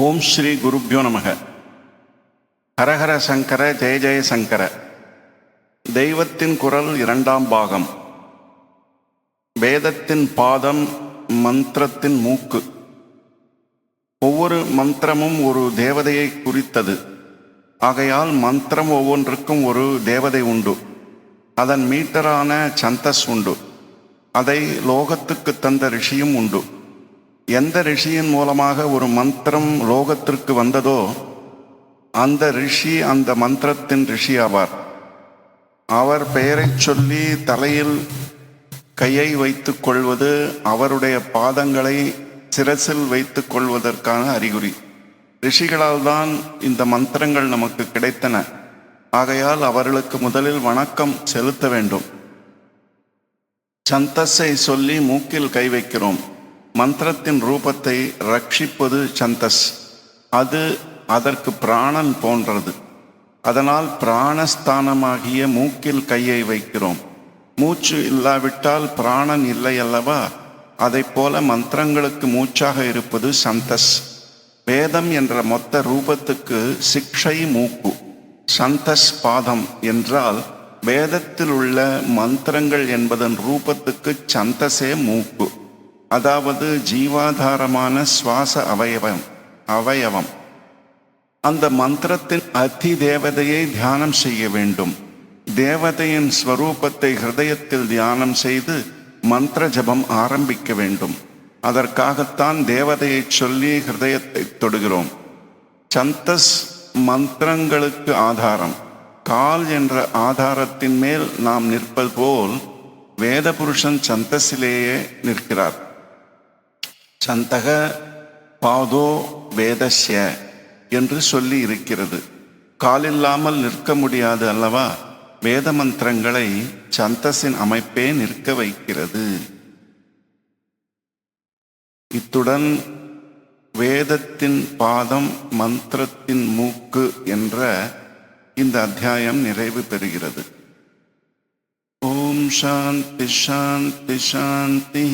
ஓம் ஸ்ரீ குருப்யோ நமக. ஹரஹர சங்கர ஜெய ஜெய சங்கர. தெய்வத்தின் குரல் இரண்டாம் பாகம். வேதத்தின் பாதம் மந்திரத்தின் மூக்கு. ஒவ்வொரு மந்திரமும் ஒரு தேவதையை குறித்தது. ஆகையால் மந்திரம் ஒவ்வொன்றுக்கும் ஒரு தேவதை உண்டு. அதன் மீட்டரான சந்தஸ் உண்டு. அதை லோகத்துக்கு தந்த ரிஷியும் உண்டு. எந்த ரிஷியின் மூலமாக ஒரு மந்திரம் லோகத்திற்கு வந்ததோ அந்த ரிஷி அந்த மந்திரத்தின் ரிஷி ஆவார் அவர் பெயரைச் சொல்லி தலையில் கையை வைத்துக் கொள்வது அவருடைய பாதங்களை சிரசில் வைத்துக் கொள்வதற்கான அறிகுறி. ரிஷிகளால் தான் இந்த மந்திரங்கள் நமக்கு கிடைத்தன. ஆகையால் அவர்களுக்கு முதலில் வணக்கம் செலுத்த வேண்டும். சந்தஸை சொல்லி மூக்கில் கை வைக்கிறோம். மந்திரத்தின் ரூபத்தை ரட்சிப்பது சந்தஸ். அது அதற்கு பிராணன் போன்றது. அதனால் பிராணஸ்தானமாகிய மூக்கில் கையை வைக்கிறோம். மூச்சு இல்லாவிட்டால் பிராணன் இல்லை அல்லவா அதைப் போல மந்திரங்களுக்கு மூச்சாக இருப்பது சந்தஸ். வேதம் என்ற மொத்த ரூபத்துக்கு சிக்ஷை மூக்கு. சந்தஸ் பாதம் என்றால் வேதத்தில் உள்ள மந்திரங்கள் என்பதன் ரூபத்துக்கு சந்தசே மூக்கு. அதாவது ஜீவாதாரமான சுவாச அவயவம் அவயவம். அந்த மந்திரத்தின் அதி தேவதையை தியானம் செய்ய வேண்டும். தேவதையின் ஸ்வரூபத்தை ஹிருதயத்தில் தியானம் செய்து மந்திர ஜபம் ஆரம்பிக்க வேண்டும். அதற்காகத்தான் தேவதையை சொல்லி ஹிருதயத்தை தொடுகிறோம். சந்தஸ் மந்திரங்களுக்கு ஆதாரம். கால் என்ற ஆதாரத்தின் மேல் நாம் நிற்பது போல் வேத புருஷன் சந்தஸிலேயே நிற்கிறார். சந்தக பாதோ வேதஸ்ய என்று சொல்லி இருக்கிறது. காலில்லாமல் நிற்க முடியாது அல்லவா? வேத மந்திரங்களை சந்தஸின் அமைப்பே நிற்க வைக்கிறது. இத்துடன் வேதத்தின் பாதம் மந்திரத்தின் மூக்கு என்ற இந்த அத்தியாயம் நிறைவு பெறுகிறது. ஓம் சாந்தி சாந்தி சாந்தி.